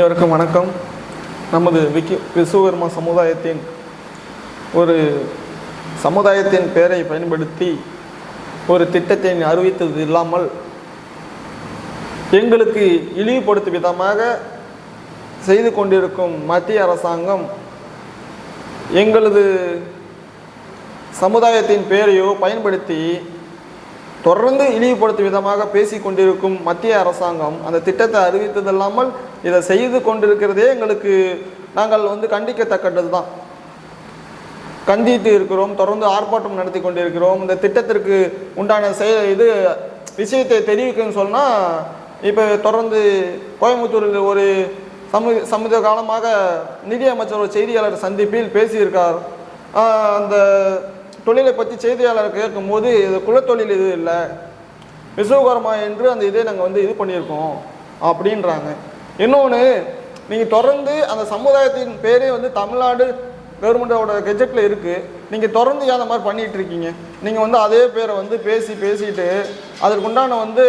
அனைவருக்கும் வணக்கம். நமது விக்கி விஸ்வகர்மா சமுதாயத்தின் ஒரு சமுதாயத்தின் பெயரை பயன்படுத்தி ஒரு திட்டத்தை அறிவித்தது இல்லாமல் எங்களுக்கு இழிவுபடுத்தும் விதமாக செய்து கொண்டிருக்கும் மத்திய அரசாங்கம் எங்களது சமுதாயத்தின் பெயரையோ பயன்படுத்தி தொடர்ந்து இழிவுபடுத்தும் விதமாக பேசி கொண்டிருக்கும் மத்திய அரசாங்கம் அந்த திட்டத்தை அறிவித்ததில்லாமல் இதை செய்து கொண்டிருக்கிறதே எங்களுக்கு நாங்கள் வந்து கண்டிக்கத்தக்கது தான் கண்டித்து இருக்கிறோம் தொடர்ந்து ஆர்ப்பாட்டம் நடத்தி கொண்டிருக்கிறோம். இந்த திட்டத்திற்கு உண்டான செய இது விஷயத்தை தெரிவிக்குன்னு சொன்னால் இப்போ தொடர்ந்து கோயம்புத்தூரில் ஒரு சமு சமீப காலமாக நிதியமைச்சர் ஒரு செய்தியாளர் சந்திப்பில் பேசியிருக்கார். அந்த தொழிலை பற்றி செய்தியாளர் கேட்கும்போது இது குலத்தொழில் இது இல்லை. விசுவகர்மா என்று அந்த இதை நாங்கள் வந்து இது பண்ணியிருக்கோம் அப்படின்றாங்க. இன்னொன்று நீங்கள் தொடர்ந்து அந்த சமுதாயத்தின் பேரே வந்து தமிழ்நாடு கவர்மெண்டோட கெஜெட்டில் இருக்குது நீங்கள் தொடர்ந்து ஏன் அந்த மாதிரி பண்ணிகிட்டு இருக்கீங்க? நீங்கள் வந்து அதே பேரை வந்து பேசி பேசிட்டு அதற்குண்டான வந்து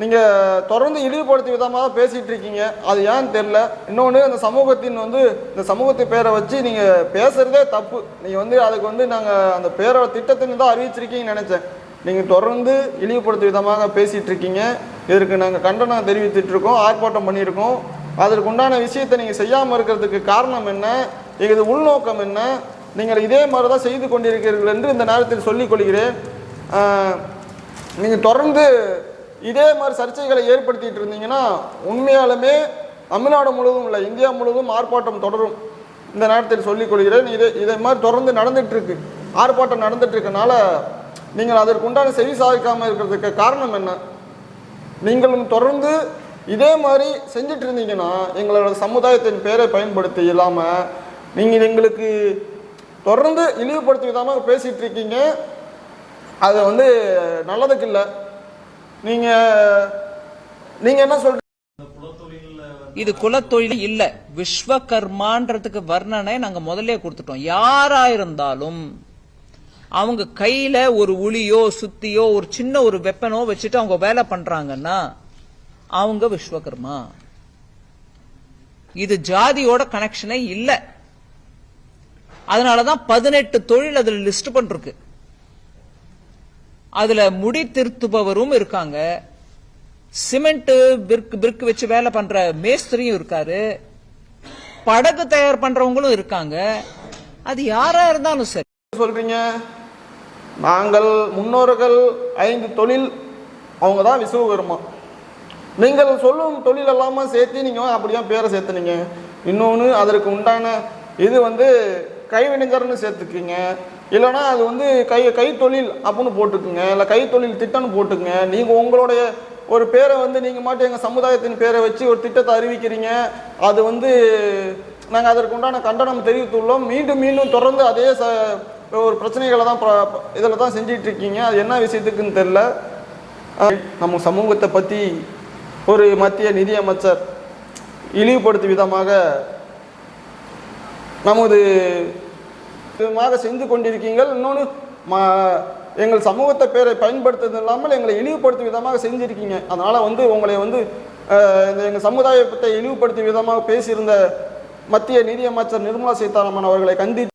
நீங்கள் தொடர்ந்து இழிவுபடுத்தி விதமாக பேசிகிட்டு இருக்கீங்க. அது ஏன்னு தெரில இன்னொன்று அந்த சமூகத்தின் வந்து இந்த சமூகத்து பேரை வச்சு நீங்கள் பேசுகிறதே தப்பு. நீங்கள் வந்து அதுக்கு வந்து நாங்கள் அந்த பேரோட திட்டத்தின்னு தான் அறிவிச்சிருக்கீங்கன்னு நினச்சேன். நீங்கள் தொடர்ந்து இழிவுபடுத்தி விதமாக பேசிகிட்டு இருக்கீங்க. இதற்கு நாங்கள் கண்டனம் தெரிவித்துட்டு இருக்கோம் ஆர்ப்பாட்டம் பண்ணியிருக்கோம். அதற்கு உண்டான விஷயத்தை நீங்கள் செய்யாமல் இருக்கிறதுக்கு காரணம் என்ன? எங்களது உள்நோக்கம் என்ன? நீங்கள் இதே மாதிரி தான் செய்து கொண்டிருக்கிறீர்கள் என்று இந்த நேரத்தில் சொல்லிக் கொள்கிறேன். நீங்கள் தொடர்ந்து இதே மாதிரி சர்ச்சைகளை ஏற்படுத்திட்டு இருந்தீங்கன்னா உண்மையாலுமே தமிழ்நாடு முழுவதும் இல்லை இந்தியா முழுவதும் ஆர்ப்பாட்டம் தொடரும். இந்த நேரத்தில் சொல்லிக் கொள்கிறேன். இதே இதை மாதிரி தொடர்ந்து நடந்துட்டு இருக்கு. ஆர்ப்பாட்டம் நடந்துட்டு இருக்கனால நீங்கள் அதற்கு உண்டான செவி சாதிக்காமல் இருக்கிறதுக்கு காரணம் என்ன? நீங்களும் தொடர்ந்து இதே மாதிரி செஞ்சுட்டு இருந்தீங்கன்னா எங்களோட சமுதாயத்தின் பேரை பயன்படுத்தி இல்லாமல் நீங்கள் எங்களுக்கு தொடர்ந்து இழிவுபடுத்தி விதமாக பேசிகிட்டு இருக்கீங்க. அது வந்து நல்லதுக்கு இல்லை. நீங்க நீங்க என்ன சொல்றீங்க? இது குலத்தொழில் இல்ல. விஸ்வகர்மான்றதுக்கு வர்ணனை நாங்க முதல்ல கொடுத்துட்டோம். யாரா இருந்தாலும் அவங்க கையில ஒரு உளியோ சுத்தியோ ஒரு சின்ன ஒரு வெப்பனோ வச்சுட்டு அவங்க வேலை பண்றாங்கன்னா அவங்க விஸ்வகர்மா. இது ஜாதியோட கனெக்ஷனே இல்ல. அதனாலதான் பதினெட்டு தொழில் அதுல லிஸ்ட் பண்ருக்கு அதுல முடி திருத்துபவரும் இருக்காங்க. சிமெண்ட் பிற்கு பிற்கு வச்சு வேலை பண்ற மேஸ்திரியும் இருக்காரு. படகு தயார் பண்றவங்களும் இருக்காங்க. அது யாரா இருந்தாலும் சரி. சொல்றீங்க? நாங்கள் முன்னோர்கள் ஐந்து தொழில் அவங்க தான் விஸ்வகர்மா நீங்கள் சொல்லும் தொழில் எல்லாமே சேர்த்து நீங்கள் அப்படியே பேரை சேர்த்துனீங்க. இன்னொன்று அதற்கு உண்டான இது வந்து கைவினைஞர்னு சேர்த்துக்குங்க. இல்லைன்னா அது வந்து கை கைத்தொழில் அப்படின்னு போட்டுக்குங்க. இல்லை கைத்தொழில் திட்டம்னு போட்டுக்குங்க. நீங்கள் உங்களுடைய ஒரு பேரை வந்து நீங்கள் மாட்டு எங்கள் சமுதாயத்தின் பேரை வச்சு ஒரு திட்டத்தை அறிவிக்கிறீங்க. அது வந்து நாங்கள் அதற்கு உண்டான கண்டனம் தெரிவித்துள்ளோம். மீண்டும் மீண்டும் தொடர்ந்து அதே ச ஒரு பிரச்சனைகளை தான் இதில் தான் செஞ்சிட்டு இருக்கீங்க அது என்ன விஷயத்துக்குன்னு தெரில. நம்ம சமூகத்தை பற்றி ஒரு மத்திய நிதியமைச்சர் இழிவுபடுத்தும் விதமாக நமது விதமாக செஞ்சு கொண்டிருக்கீங்கள். இன்னொன்று எங்கள் சமூகத்தை பேரை பயன்படுத்துறது இல்லாமல் எங்களை இழிவுபடுத்தும் விதமாக செஞ்சுருக்கீங்க. அதனால் வந்து உங்களை வந்து இந்த எங்கள் சமுதாயத்தை இழிவுபடுத்தும் விதமாக பேசியிருந்த மத்திய நிதியமைச்சர் நிர்மலா சீதாராமன் அவர்களை கண்டித்து